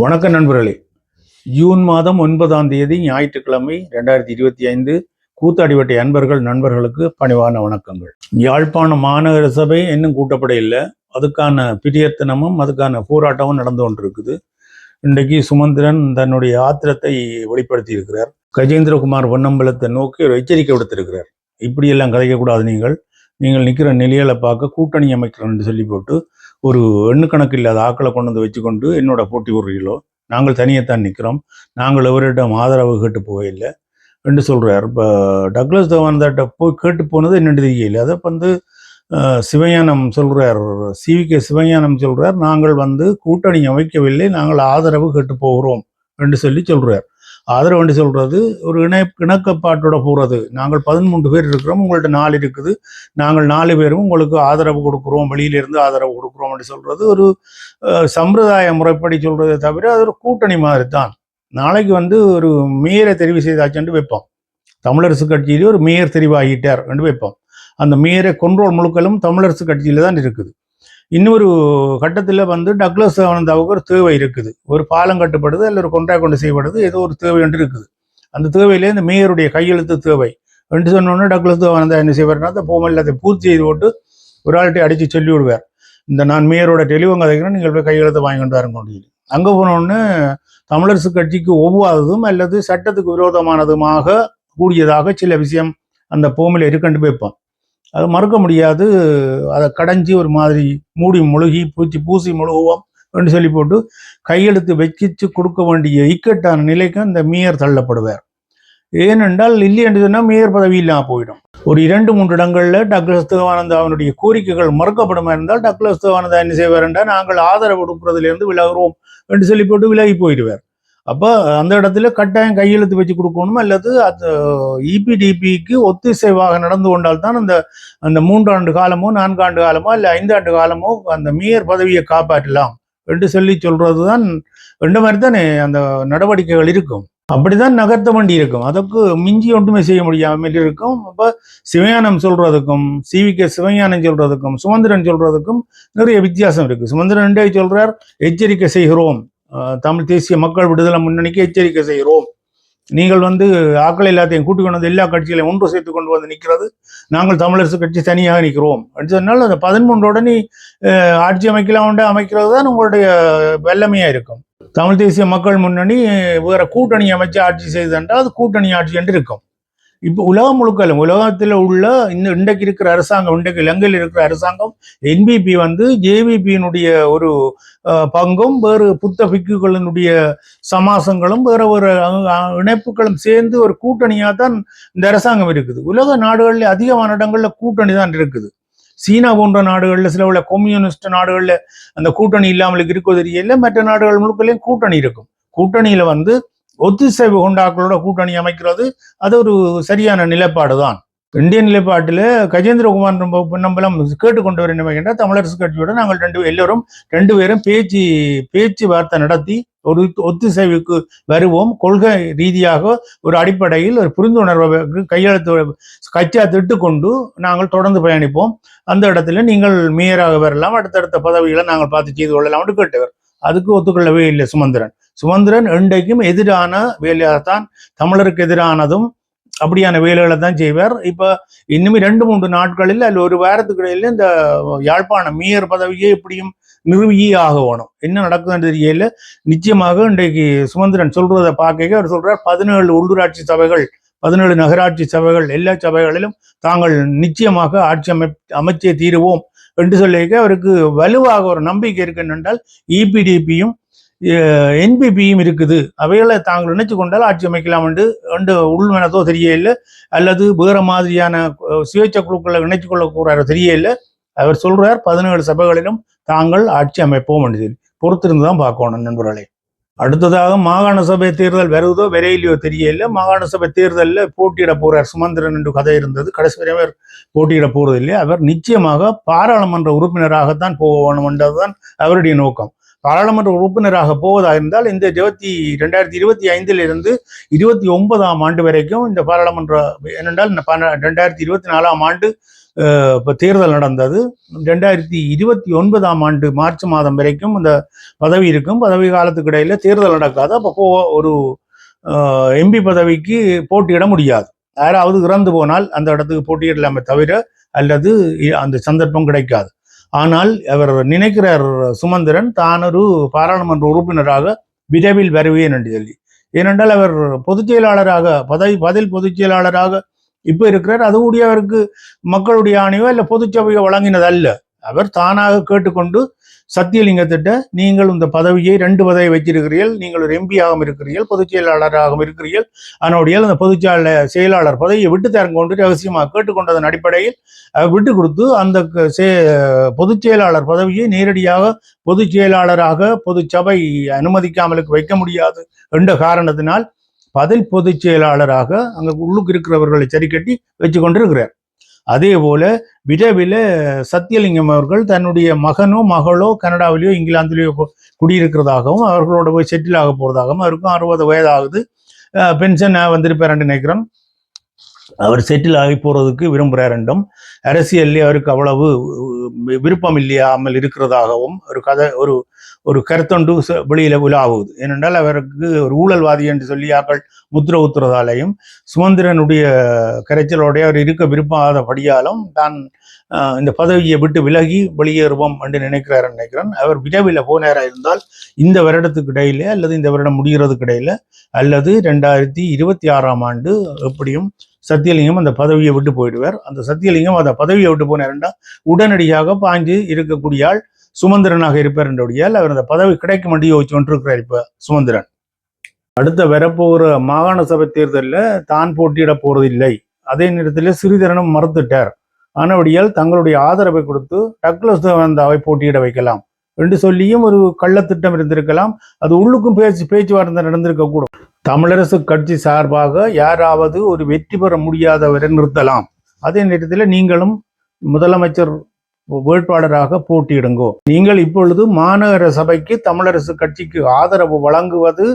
வணக்கம் நண்பர்களே. ஜூன் மாதம் ஒன்பதாம் தேதி ஞாயிற்றுக்கிழமை ரெண்டாயிரத்தி இருபத்தி ஐந்து கூத்தாடிவட்டை அன்பர்கள் நண்பர்களுக்கு பணிவான வணக்கங்கள். யாழ்ப்பாண மாநகர சபை இன்னும் கூட்டப்பட இல்லை. அதுக்கான பிரியத்தனமும் அதுக்கான போராட்டமும் நடந்து கொண்டிருக்குது. இன்றைக்கு சுமந்திரன் தன்னுடைய ஆத்திரத்தை வெளிப்படுத்தி இருக்கிறார். கஜேந்திரகுமார் பொன்னம்பலத்தை நோக்கி ஒரு எச்சரிக்கை விடுத்திருக்கிறார். இப்படியெல்லாம் கதைக்கக்கூடாது நீங்கள். நீங்கள் நிற்கிற நிலையில பார்க்க கூட்டணி அமைக்கிறேன்னு சொல்லி போட்டு ஒரு எண்ணுக்கணக்கு இல்லாத ஆக்களை கொண்டு வந்து வச்சுக்கொண்டு என்னோட போட்டி விடுறீங்களோ நாங்கள் தனியைத்தான் நிற்கிறோம் நாங்கள் எவரிடம் ஆதரவு கேட்டு போகவில்லை என்று சொல்கிறார் இப்போ டக்ளஸ் தவான்தாட்ட போய் கேட்டு போனது என்னென்று தெரியல அதை வந்து சிவஞானம் சொல்கிறார் சிவிகே சிவஞானம் சொல்கிறார் நாங்கள் வந்து கூட்டணி அமைக்கவில்லை. நாங்கள் ஆதரவு கேட்டு போகிறோம் என்று சொல்லி சொல்கிறார் ஆதரவு என்று சொல்கிறது ஒரு இணை இணக்கப்பாட்டோட போகிறது நாங்கள் பதிமூன்று பேர் இருக்கிறோம் உங்கள்கிட்ட நாலு இருக்குது. நாங்கள் நாலு பேரும் உங்களுக்கு ஆதரவு கொடுக்குறோம் வெளியிலிருந்து ஆதரவு கொடுக்குறோம் என்று சொல்கிறது ஒரு சம்பிரதாய முறைப்படி சொல்கிறதே தவிர அது ஒரு கூட்டணி மாதிரி தான் நாளைக்கு வந்து ஒரு மேயரை தெரிவு செய்தாச்சுன்னு வைப்போம். தமிழரசு கட்சியிலே ஒரு மேயர் தெரிவாகிட்டார் என்று வைப்போம். அந்த மேயரை கொன்றோல் முழுக்களும் தமிழரசு கட்சியில தான் இருக்குது. இன்னொரு கட்டத்தில் வந்து டக்ளஸ் ஆனந்தாவுக்கு ஒரு தேவை இருக்குது. ஒரு பாலம் கட்டுப்படுது அல்ல ஒரு கொண்டாக கொண்டு செய்யப்படுது ஏதோ ஒரு தேவை ஒன்று இருக்குது. அந்த தேவையிலே இந்த மேயருடைய கையெழுத்து தேவை. என்று சொன்னோன்னே டக்ளஸ் ஆனந்தா என்ன செய்வார்னா அந்த போமல் அதை பூர்த்தி செய்து போட்டு ஒரு ஆள்கிட்ட அடித்து சொல்லி விடுவார் இந்த நான் மேயரோட டெலிவங்க கதைக்கிறேன் நீங்கள் போய் கையெழுத்து வாங்கி கொண்டு அங்கே போனோடனே தமிழரசு கட்சிக்கு ஒவ்வாததும் அல்லது சட்டத்துக்கு விரோதமானதுமாக கூடியதாக சில விஷயம் அந்த போமில் இருக்கண்டு வைப்போம் அது மறுக்க முடியாது. அதை கடைஞ்சி ஒரு மாதிரி மூடி முழுகி பூச்சி பூசி முழுகுவோம் அப்படின்னு சொல்லி போட்டு கையெழுத்து வச்சிச்சு கொடுக்க வேண்டிய இக்கட்டான நிலைக்கு அந்த மேயர் தள்ளப்படுவார். ஏனென்றால் இல்லை என்று சொன்னால் மேயர் பதவி இல்லாமல் போயிடும். ஒரு இரண்டு மூன்று இடங்களில் டக்ளஸ் தேவானந்தா அவனுடைய கோரிக்கைகள் மறுக்கப்படும் இருந்தால் டக்ளஸ் தேவானந்தா என்ன செய்வார் என்றால் நாங்கள் ஆதரவு கொடுக்குறதுலேருந்து விலகுறோம் என்று சொல்லி போட்டு விலகி போயிடுவார். அப்போ அந்த இடத்துல கட்டாயம் கையெழுத்து வச்சு கொடுக்கணும்? அல்லது அது இபிடிபிக்கு ஒத்திசைவாக நடந்து கொண்டால் தான் அந்த அந்த மூன்றாண்டு காலமோ நான்காண்டு காலமோ இல்லை ஐந்தாண்டு காலமோ அந்த மேயர் பதவியை காப்பாற்றலாம் என்று சொல்லி சொல்றது தான் ரெண்டு மாதிரி தானே அந்த நடவடிக்கைகள் இருக்கும். அப்படிதான் நகர்த்த வேண்டி இருக்கும். அதற்கு மிஞ்சி ஒன்றுமே செய்ய முடியாமல் இருக்கும். அப்போ சிவஞானம் சொல்றதுக்கும் சிவிகே சிவஞானம் சொல்றதுக்கும் சுமந்திரன் சொல்றதுக்கும் நிறைய வித்தியாசம் இருக்கு. சுமந்திரன் சொல்றார் எச்சரிக்கை செய்கிறோம். தமிழ் தேசிய மக்கள் விடுதலை முன்னணிக்கு எச்சரிக்கை செய்கிறோம். நீங்கள் வந்து ஆக்கள் எல்லாத்தையும் கூட்டிக் கொண்டு வந்து எல்லா கட்சிகளையும் ஒன்று சேர்த்து கொண்டு வந்து நிற்கிறது. நாங்கள் தமிழரசு கட்சி தனியாக நிற்கிறோம். அப்படின்னு சொன்னால் அந்த பதிமூன்றோட நீ ஆட்சி அமைக்கலாம் அமைக்கிறது தான் உங்களுடைய வெள்ளமையாக இருக்கும். தமிழ் தேசிய மக்கள் முன்னணி வேற கூட்டணி அமைச்சு ஆட்சி செய்தென்றால் அது கூட்டணி ஆட்சி என்று இருக்கும். இப்போ உலகம் முழுக்கலும் உலகத்தில் உள்ள இந்த இன்றைக்கு இருக்கிற அரசாங்கம் இன்றைக்கு இலங்கையில் இருக்கிற அரசாங்கம் என்பிபி வந்து ஜேவிபியினுடைய ஒரு பங்கும் வேறு புத்த பிக்குகளினுடைய சமாசங்களும் வேற ஒரு இணைப்புகளும் சேர்ந்து ஒரு கூட்டணியாக தான் இந்த அரசாங்கம் இருக்குது. உலக நாடுகளில் அதிகமான இடங்கள்ல கூட்டணி தான் இருக்குது. சீனா போன்ற நாடுகளில் சில உள்ள கம்யூனிஸ்ட் நாடுகளில் அந்த கூட்டணி இல்லாமல் இருக்கோ தெரியல மற்ற நாடுகள் முழுக்கலையும் கூட்டணி இருக்கும். கூட்டணியில் வந்து ஒத்திசைவு ஹோண்டாக்களோட கூட்டணி அமைக்கிறது. அது ஒரு சரியான நிலைப்பாடு தான் இந்திய நிலைப்பாட்டில் கஜேந்திரகுமார் நம்ம பொன்னம்பலம் கேட்டுக்கொண்டு வர என்ன தமிழரசு கட்சியோட நாங்கள் ரெண்டு எல்லோரும் ரெண்டு பேரும் பேச்சு பேச்சுவார்த்தை நடத்தி ஒரு ஒத்திசைவுக்கு வருவோம். கொள்கை ரீதியாக ஒரு அடிப்படையில் ஒரு புரிந்துணர்வை கையெழுத்து கச்சாத்திட்டு திட்டுக்கொண்டு நாங்கள் தொடர்ந்து பயணிப்போம். அந்த இடத்துல நீங்கள் மேயராக வரலாம். அடுத்தடுத்த பதவிகளை நாங்கள் பார்த்து செய்து கொள்ளலாம் கொள்ளலாம்னு கேட்டவர். அதுக்கு ஒத்துக்கொள்ளவே இல்லை சுமந்திரன். சுமந்திரன் இன்றைக்கும் எதிரான வேலையாகத்தான் தமிழருக்கு எதிரானதும் அப்படியான வேலைகளை தான் செய்வார். இப்ப இன்னுமே ரெண்டு மூன்று நாட்களில் அல்ல ஒரு வாரத்துக்கு இடையில இந்த யாழ்ப்பாணம் மேயர் பதவியே எப்படியும் நிறுவியே ஆக வேணும். என்ன நடக்குதுன்னு தெரியல. நிச்சயமாக இன்றைக்கு சுமந்திரன் சொல்றதை பார்க்க அவர் சொல்றார் பதினேழு உள்ளூராட்சி சபைகள் பதினேழு நகராட்சி சபைகள் எல்லா சபைகளிலும் தாங்கள் நிச்சயமாக ஆட்சி அமை அமைச்சே தீருவோம் என்று சொல்லியிருக்க அவருக்கு வலுவாக ஒரு நம்பிக்கை இருக்கு என்றால் இபிடிபியும் என்பிபியும் இருக்குது. அவைகளை தாங்கள் நினைச்சு கொண்டால் ஆட்சி அமைக்கலாம் என்று என்று உள்மனதோ இல்லை அல்லது வேற மாதிரியான சுயேட்சை குழுக்களை இணைச்சு கொள்ளக்கூடாரோ தெரியல அவர் சொல்றார் பதினேழு சபைகளிலும் தாங்கள் ஆட்சி அமைப்போம் என்று பொறுத்திருந்து தான் பார்க்கணும் நண்பர்களே. அடுத்ததாக மாகாண சபை தேர்தல் வருவதோ விரையிலையோ தெரியல மாகாண சபை தேர்தலில் போட்டியிட போகிறார் சுமந்திரன் என்று கதை இருந்தது. கடைசி வரை அவர் போட்டியிட போறதில்லை. அவர் நிச்சயமாக பாராளுமன்ற உறுப்பினராகத்தான் போக வேணும் என்றதுதான் அவருடைய நோக்கம். பாராளுமன்ற உறுப்பினராக போவதாக இருந்தால் இந்த இருபத்தி ரெண்டாயிரத்தி இருபத்தி ஐந்தில் இருந்து இருபத்தி ஒன்பதாம் ஆண்டு வரைக்கும் இந்த பாராளுமன்ற ஏனென்றால் இந்த ரெண்டாயிரத்தி இருபத்தி நாலாம் ஆண்டு இப்போ தேர்தல் நடந்தது. ரெண்டாயிரத்தி இருபத்தி ஒன்பதாம் ஆண்டு மார்ச் மாதம் வரைக்கும் இந்த பதவி இருக்கும். பதவி காலத்துக்கு இடையில தேர்தல் நடக்காது. அப்போ போ- ஒரு எம்பி பதவிக்கு போட்டியிட முடியாது. யாராவது இறந்து போனால் அந்த இடத்துக்கு போட்டியிடலாமே தவிர அல்லது அந்த சந்தர்ப்பம் கிடைக்காது. ஆனால் அவர் நினைக்கிறார் சுமந்திரன் தான் ஒரு பாராளுமன்ற உறுப்பினராக விரைவில் வருவேன் என்று சொல்லி. ஏனென்றால் அவர் பொதுச் செயலாளராக பதவி பதில் பொதுச் செயலாளராக இப்போ இருக்கிறார். அது கூடிய அவருக்கு மக்களுடைய ஆணையோ இல்லை பொதுச்சபையோ வழங்கினது அல்ல அவர் தானாக கேட்டுக்கொண்டு சத்தியலிங்கத்திட்ட நீங்கள் இந்த பதவியை ரெண்டு பதவி வச்சிருக்கிறீர்கள் நீங்கள் ஒரு எம்பியாகவும் இருக்கிறீர்கள் பொதுச் செயலாளராகவும் இருக்கிறீர்கள். அதனுடைய அந்த பொதுச் செயல- செயலாளர் பதவியை விட்டு தரங்க கொண்டு ரகசியமாக கேட்டுக்கொண்டதன் அடிப்படையில் விட்டு கொடுத்து அந்த பொதுச் செயலாளர் பதவியை நேரடியாக பொதுச் செயலாளராக பொதுச்சபை அனுமதிக்காமலுக்கு வைக்க முடியாது என்ற காரணத்தினால் பதில் பொதுச் செயலாளராக அங்கே உள்ளுக்கு இருக்கிறவர்களை சரி கட்டி வச்சு கொண்டிருக்கிறார். அதே போல விரைவில் சத்தியலிங்கம் அவர்கள் தன்னுடைய மகனோ மகளோ கனடாவிலேயோ இங்கிலாந்திலேயோ குடியிருக்கிறதாகவும் அவர்களோட போய் செட்டில் ஆக போறதாகவும் அவருக்கும் அறுபது வயதாகுது. பென்ஷன் வந்திருப்பாருன்னு நினைக்கிறேன் அவர் செட்டில் ஆகி போறதுக்கு விரும்புகிறார் என்றும் அரசியல்லே அவருக்கு அவ்வளவு விருப்பம் இல்லையாமல் இருக்கிறதாகவும் ஒரு கதை ஒரு ஒரு கருத்தொண்டு ச- வெளியில உலாவுது. ஏனென்றால் அவருக்கு ஒரு ஊழல்வாதி என்று சொல்லி ஆக்கள் முத்திர உத்துறதாலையும் சுமந்திரனுடைய கரைச்சலோடைய அவர் இருக்க விரும்பாதபடியாலும் தான் இந்த பதவியை விட்டு விலகி வெளியேறுவோம் என்று நினைக்கிறார் நினைக்கிறேன். அவர் விரைவில் போனேராக இருந்தால் இந்த வருடத்துக்கு இடையில அல்லது இந்த வருடம் முடிகிறதுக்கு இடையில அல்லது ரெண்டாயிரத்தி இருபத்தி ஆறாம் ஆண்டு எப்படியும் சத்தியலிங்கம் அந்த பதவியை விட்டு போயிடுவார். அந்த சத்தியலிங்கம் அந்த பதவியை விட்டு போனாருன்னா உடனடியாக பாஞ்சு இருக்கக்கூடிய ஆள் சுமந்திரனாக இருப்பார் என்றபடியால் அவர் அந்த பதவி கிடைக்கும் என்று யோசிச்சு கொண்டிருக்கிறார் இப்ப சுமந்திரன். அடுத்த வரப்போகிற மாகாண சபை தேர்தலில் தான் போட்டியிட போறதில்லை. அதே நேரத்தில் சிறிதரனும் மறுத்துட்டார். ஆனபடியால் தங்களுடைய ஆதரவை கொடுத்து டக்ளஸ் தேவந்தாவை போட்டியிட வைக்கலாம் என்று சொல்லியும் ஒரு கள்ளத்திட்டம் இருந்திருக்கலாம். அது உள்ளுக்கும் பேச்சு பேச்சுவார்த்தை நடந்திருக்க கூடும். தமிழரசு கட்சி சார்பாக யாராவது ஒரு வெற்றி பெற முடியாதவரை நிறுத்தலாம். அதே நேரத்தில் நீங்களும் முதலமைச்சர் வேட்பாளராக போட்டியிடுங்கோ. நீங்கள் இப்பொழுது மாநகர சபைக்கு தமிழரசு கட்சிக்கு ஆதரவு வழங்குவது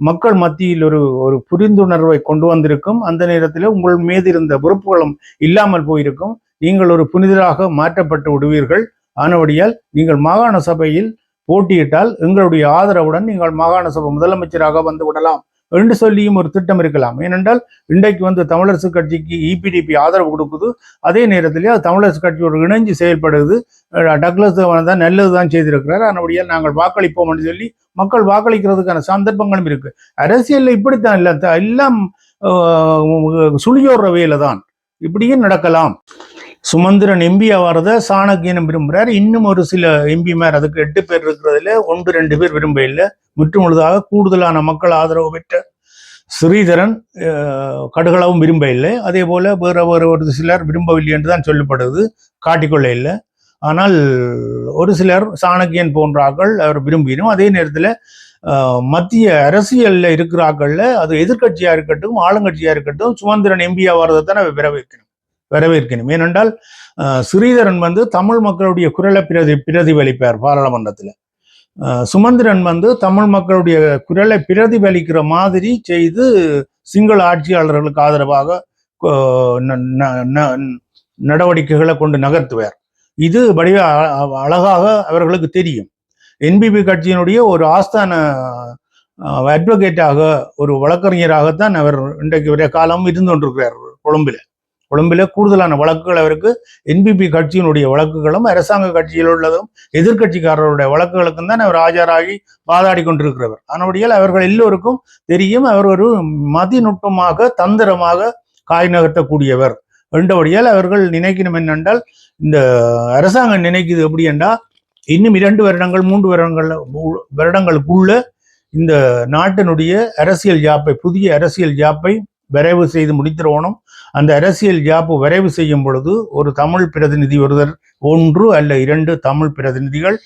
மக்கள் மத்தியில் ஒரு ஒரு புரிந்துணர்வை கொண்டு வந்திருக்கும். அந்த நேரத்தில் உங்கள் மீது இருந்த பொறுப்புகளும் இல்லாமல் போயிருக்கும். நீங்கள் ஒரு புனிதராக மாற்றப்பட்டு விடுவீர்கள். ஆனபடியால் நீங்கள் மாகாண சபையில் போட்டியிட்டால் எங்களுடைய ஆதரவுடன் நீங்கள் மாகாண சபை முதலமைச்சராக வந்து விடலாம். என்று சொல்லியும் ஒரு திட்டம் இருக்கலாம். ஏனென்றால் இன்றைக்கு வந்து தமிழரசு கட்சிக்கு இபிடிபி ஆதரவு கொடுக்குது. அதே நேரத்திலே அது தமிழரசு கட்சியோடு இணைஞ்சு செயல்படுது. டக்ளஸ் தான் நல்லது தான் செய்திருக்கிறார். அதனுடைய நாங்கள் வாக்களிப்போம் என்று சொல்லி மக்கள் வாக்களிக்கிறதுக்கான சந்தர்ப்பங்களும் இருக்கு. அரசியல் இப்படித்தான் இல்லை. எல்லாம் ஆஹ், சுழியோடுற வேலை தான் இப்படியும் நடக்கலாம். சுமந்திரன் எம்பி ஆவாரத சாணக்கியனும் விரும்புகிறார் இன்னும் ஒரு சில எம்பிமார் அதுக்கு எட்டு பேர் இருக்கிறதுல ஒன்று ரெண்டு பேர் விரும்ப இல்லை. முற்று முழுதாக கூடுதலான மக்கள் ஆதரவு பெற்ற ஸ்ரீதரன் கடுகளவும் விரும்ப இல்லை. அதே போல் வேற வேறு ஒரு சிலர் விரும்பவில்லை என்று தான் சொல்லப்படுது காட்டிக்கொள்ள இல்லை. ஆனால் ஒரு சிலர் சாணக்கியன் போன்ற ஆக்கள் அவர் விரும்பினோம் அதே நேரத்தில் மத்திய அரசியலில் இருக்கிற ஆக்களில் அது எதிர்கட்சியாக இருக்கட்டும் ஆளுங்கட்சியாக இருக்கட்டும் சுமந்திரன் எம்பியாக வர்றதை தான் வரவேற்கணும் வரவேற்கணும் ஏனென்றால் ஸ்ரீதரன் வந்து தமிழ் மக்களுடைய குரலை பிரதி பிரதிபலிப்பார் பாராளுமன்றத்தில். சுமந்திரன் வந்து தமிழ் மக்களுடைய குரலை பிரதிபலிக்கிற மாதிரி செய்து சிங்கள ஆட்சியாளர்களுக்கு ஆதரவாக ந- ந- நடவடிக்கைகளை கொண்டு நகர்த்துவார். இது வடிவ அ- அழகாக அவர்களுக்கு தெரியும். என்பிபி கட்சியினுடைய ஒரு ஆஸ்தான அட்வொகேட்டாக ஒரு வழக்கறிஞராகத்தான் அவர் இன்றைக்கு வரைய காலம் இருந்து கொண்டிருக்கிறார் கொழும்பில். கொழும்பில் கூடுதலான வழக்குகள் அவருக்கு என்பிபி கட்சியினுடைய வழக்குகளும் அரசாங்க கட்சியில் உள்ளதும் எதிர்கட்சிக்காரருடைய வழக்குகளுக்கும் தான் அவர் ஆஜராகி வாதாடி கொண்டிருக்கிறவர். ஆனபடியால் அவர்கள் எல்லோருக்கும் தெரியும் அவர் ஒரு மதிநுட்பமாக தந்திரமாக காய் நகர்த்தக்கூடியவர். என்றபடியால் அவர்கள் நினைக்கணும் என்னென்றால் இந்த அரசாங்கம் நினைக்குது எப்படி என்றால் இன்னும் இரண்டு வருடங்கள் மூன்று வருடங்கள் வருடங்களுக்குள்ள இந்த நாட்டினுடைய அரசியல் ஜாப்பை புதிய அரசியல் ஜாப்பை விரைவு செய்து முடித்திருவோனும் அந்த அரசியல் ஜாப்பு வரைவு செய்யும் பொழுது ஒரு தமிழ் பிரதிநிதி ஒருவர் ஒன்று அல்ல இரண்டு தமிழ் பிரதிநிதிகள்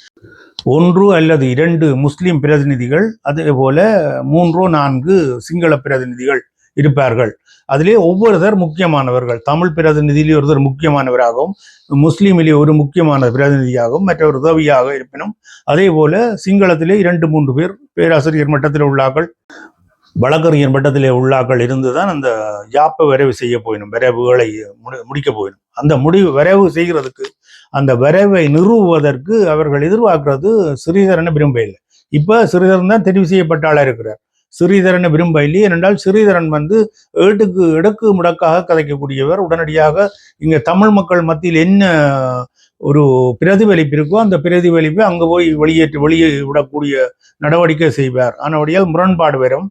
ஒன்று அல்லது இரண்டு முஸ்லிம் பிரதிநிதிகள் அதே போல மூன்றோ நான்கு சிங்கள பிரதிநிதிகள் இருப்பார்கள். அதிலே ஒவ்வொருத்தர் முக்கியமானவர்கள். தமிழ் பிரதிநிதியிலே ஒருத்தர் முக்கியமானவராகவும் முஸ்லீமிலே ஒரு முக்கியமான பிரதிநிதியாகவும் மற்றவர் உதவியாக இருப்பினும் அதே போல சிங்களத்திலே இரண்டு மூன்று பேர் பேராசிரியர் மட்டத்தில் உள்ளார்கள். வழக்கறிஞர் மட்டத்திலே உள்ளாக்கள் இருந்துதான் அந்த யாப்பை விரைவு செய்ய போயிடும் விரைவுகளை முடி- முடிக்க போயிடும் அந்த முடிவு விரைவு செய்கிறதுக்கு அந்த விரைவை நிறுவுவதற்கு அவர்கள் எதிர்பார்க்கறது ஸ்ரீதரனை விரும்ப இல்லை இப்ப ஸ்ரீதரன் தான் தெரிவு செய்யப்பட்ட ஆளா இருக்கிறார். ஸ்ரீதரனை விரும்ப ஏனென்றால் ஸ்ரீதரன் வந்து ஏட்டுக்கு இடக்கு முடக்காக கதைக்கக்கூடியவர். உடனடியாக இங்க தமிழ் மக்கள் மத்தியில் என்ன ஒரு பிரதிபலிப்பு இருக்கோ அந்த பிரதிபலிப்பை அங்க போய் வெளியேற்றி வெளியே விடக்கூடிய நடவடிக்கை செய்வார். ஆனபடியால் முரண்பாடு வரும்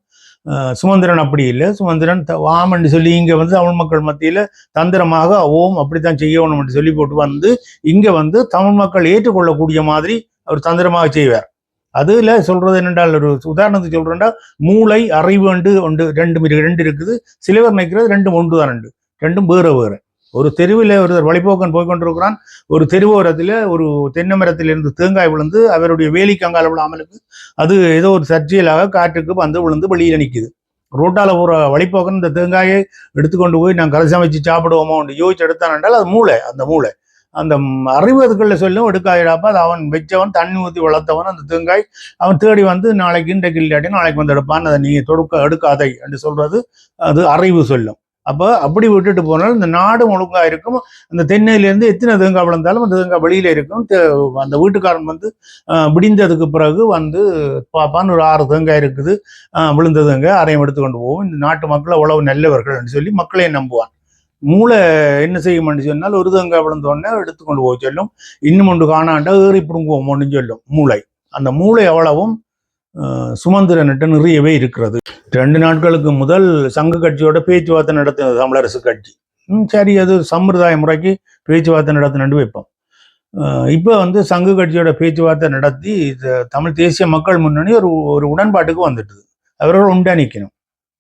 சுமந்திரன் அப்படி இல்லை. சுமந்திரன் த- வாமன்னு சொல்லி இங்கே வந்து தமிழ் மக்கள் மத்தியில் தந்திரமாக ஓம் அப்படித்தான் செய்யணும் என்று சொல்லி போட்டு வந்து இங்கே வந்து தமிழ் மக்கள் ஏற்றுக்கொள்ளக்கூடிய மாதிரி அவர் தந்திரமாக செய்வார். அதில் சொல்றது என்னென்றால் ஒரு உதாரணத்துக்கு சொல்றேன்டா மூளை அறிவு உண்டு ஒன்று ரெண்டு ரெண்டு இருக்குது. சிலவர் நினைக்கிறது ரெண்டும் ஒன்று தான் ரெண்டு. ரெண்டும் வேறு வேறு. ஒரு தெருவில் ஒருத்தர் வழிபோக்கன் போய்கொண்டிருக்கிறான் ஒரு தெருவோரத்தில் ஒரு தென்னமரத்திலிருந்து தேங்காய் விழுந்து அவருடைய வேலி வேலிக்கங்கால விழாமலுக்கு அது ஏதோ ஒரு சர்ச்சையிலாக காற்றுக்கு வந்து விழுந்து வெளியில் நிற்குது ரோட்டால போற வழிபோக்கன் இந்த தேங்காயை எடுத்துக்கொண்டு போய் நான் கரை சமைச்சு சாப்பிடுவோமோ யோசிச்சு எடுத்தான் என்றால் அது மூளை அந்த மூளை. அந்த ம், அறிவதுக்குள்ள சொல்லும் எடுக்காயிடாப்ப அது அவன் வச்சவன் தண்ணி ஊற்றி வளர்த்தவன் அந்த தேங்காய் அவன் தேடி வந்து நாளைக்கு இன்றைக்கு இல்லாட்டி நாளைக்கு வந்து எடுப்பான் அதை நீ தொடுக்க எடுக்காதை என்று சொல்றது அது அறிவு சொல்லும். அப்போ அப்படி விட்டுட்டு போனால் இந்த நாடு ஒழுங்கா இருக்கும். அந்த தென்னையிலேருந்து எத்தனை தேங்காய் விழுந்தாலும் அந்த தேங்காய் வெளியில இருக்கும். அந்த வீட்டுக்காரன் வந்து விடிந்ததுக்கு பிறகு வந்து பாப்பான்னு ஒரு ஆறு தேங்காய் இருக்குது. விழுந்த தேங்காய் அரையும் எடுத்துக்கொண்டு போவோம். இந்த நாட்டு மக்கள் அவ்வளவு நல்லவர்கள் சொல்லி மக்களையும் நம்புவான். மூளை என்ன செய்யும்னு சொன்னால் ஒரு தேங்காய் விழுந்தோடனே எடுத்துக்கொண்டு போக சொல்லும். இன்னும் ஒன்று காணாண்டா ஏறி ஒன்று சொல்லும். மூளை. அந்த மூளை அவ்வளவும் ஆஹ், நட்ட நிறையவே இருக்கிறது. ரெண்டு நாட்களுக்கு முதல் சங்க கட்சியோட பேச்சுவார்த்தை நடத்தினது தமிழரசு கட்சி. சரி அது சம்பிரதாய முறைக்கு பேச்சுவார்த்தை நடத்தினு வைப்போம். ஆஹ், இப்போ வந்து சங்க கட்சியோட பேச்சுவார்த்தை நடத்தி தமிழ் தேசிய மக்கள் முன்னணி ஒரு ஒரு உடன்பாட்டுக்கு வந்துட்டுது. அவர்கள் உண்டா நிற்கணும்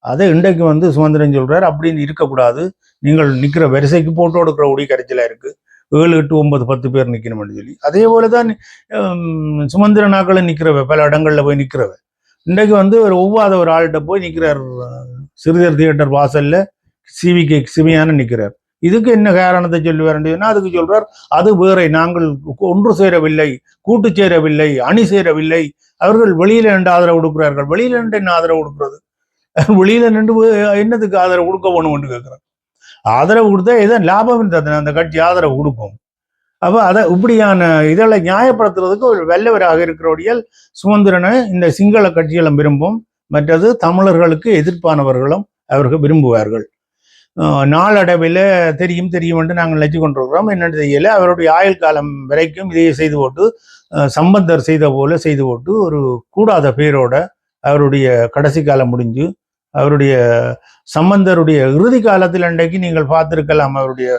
அதை இன்றைக்கு வந்து சுதந்திரன் சொல்கிறார் அப்படின்னு இருக்கக்கூடாது. நீங்கள் நிற்கிற வரிசைக்கு போட்டோ எடுக்கிற உடி கரைச்சலா இருக்கு. ஏழு எட்டு ஒன்பது பத்து பேர் நிற்கணும்னு சொல்லி. அதே போலதான் சுமந்திர நாட்கள் நிற்கிறவ பல இடங்கள்ல போய் நிற்கிறவ இன்றைக்கு வந்து ஒரு ஒவ்வாத ஒரு ஆள்கிட்ட போய் நிற்கிறார் சிறுதர் தியேட்டர் வாசல்ல சிவி கே சிவியான நிற்கிறார் இதுக்கு என்ன காரணத்தை சொல்லுவார் அதுக்கு சொல்றார் அது வேற நாங்கள் ஒன்று சேரவில்லை கூட்டு சேரவில்லை அணி சேரவில்லை. அவர்கள் வெளியில நின்று ஆதரவு கொடுக்கிறார்கள். வெளியில நின்று என்ன ஆதரவு கொடுக்கிறது? வெளியில நின்று என்னதுக்கு ஆதரவு கொடுக்க போகணும்னு கேட்கிறார். ஆதரவு கொடுத்தா ஏதோ லாபம் இருந்தது அந்த கட்சி ஆதரவு கொடுக்கும். அப்போ அதை இப்படியான இதெல்லாம் நியாயப்படுத்துறதுக்கு ஒரு வல்லவராக இருக்கிறவடியால் சுதந்திரனை இந்த சிங்கள கட்சிகளும் விரும்பும். மற்றது தமிழர்களுக்கு எதிர்ப்பானவர்களும் அவர்கள் விரும்புவார்கள். நாளடைவில் தெரியும் தெரியும் என்று நாங்கள் நினைச்சு கொண்டிருக்கிறோம். என்னென்னு தெரியல. அவருடைய ஆயுள் காலம் வரைக்கும் இதையே செய்து போட்டு சம்பந்தர் செய்த போல செய்து போட்டு ஒரு கூடாத பேரோட அவருடைய கடைசி காலம் முடிஞ்சு அவருடைய சம்பந்தருடைய இறுதி காலத்தில் அன்றைக்கு நீங்கள் பார்த்திருக்கலாம் அவருடைய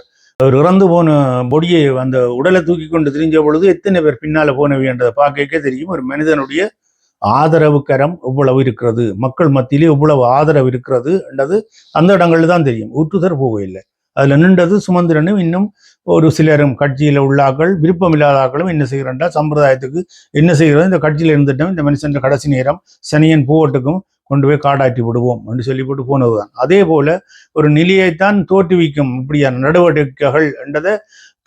அவர் இறந்து போன பொடியை அந்த உடலை தூக்கி கொண்டு திரிஞ்ச பொழுது எத்தனை பேர் பின்னால போனவைன்றதை பார்க்க தெரியும். ஒரு மனிதனுடைய ஆதரவு கரம் எவ்வளவு இருக்கிறது மக்கள் மத்தியிலே எவ்வளவு ஆதரவு இருக்கிறது என்றது அந்த இடங்கள்ல தான் தெரியும். ஊற்றுதர் போகவில்லை. அதுல நின்றது சுமந்திரனும் இன்னும் ஒரு சிலரும் கட்சியில உள்ளாக்கள் விருப்பம் இல்லாதாக்களும் என்ன செய்கிறன்றா சம்பிரதாயத்துக்கு என்ன செய்கிறது? இந்த கட்சியில இருந்துட்டோம் இந்த மனுஷன் கடைசி நேரம் சனியன் பூவட்டுக்கும் கொண்டு போய் காடாற்றி விடுவோம் என்று சொல்லிவிட்டு போனதுதான். அதே போல ஒரு நிலையைத்தான் தோற்றுவிக்கும் இப்படியான நடவடிக்கைகள் என்றதை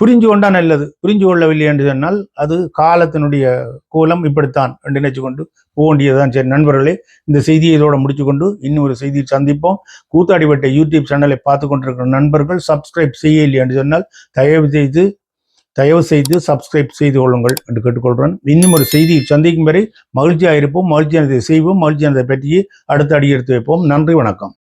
புரிஞ்சு கொண்டா நல்லது. புரிஞ்சு கொள்ளவில்லை என்று சொன்னால் அது காலத்தினுடைய கோலம் இப்படித்தான் என்று நினைச்சு கொண்டு போக வேண்டியதுதான் சரி நண்பர்களே இந்த செய்தியை இதோட முடிச்சு கொண்டு இன்னும் ஒரு செய்தியை சந்திப்போம். கூத்தாடிப்பட்ட யூடியூப் சேனலை பார்த்து கொண்டிருக்கிற நண்பர்கள் சப்ஸ்கிரைப் செய்யவில்லை என்று சொன்னால் தயவு செய்து தயவு செய்து சப்ஸ்கிரைப் செய்து கொள்ளுங்கள் என்று கேட்டுக்கொள்கிறேன். இன்னும் ஒரு செய்தி சந்திக்கும் வரை மகிழ்ச்சியாக இருப்போம் மகிழ்ச்சியானதை செய்வோம் மகிழ்ச்சியானதை பற்றி அடுத்த அடி எடுத்து வைப்போம். நன்றி வணக்கம்.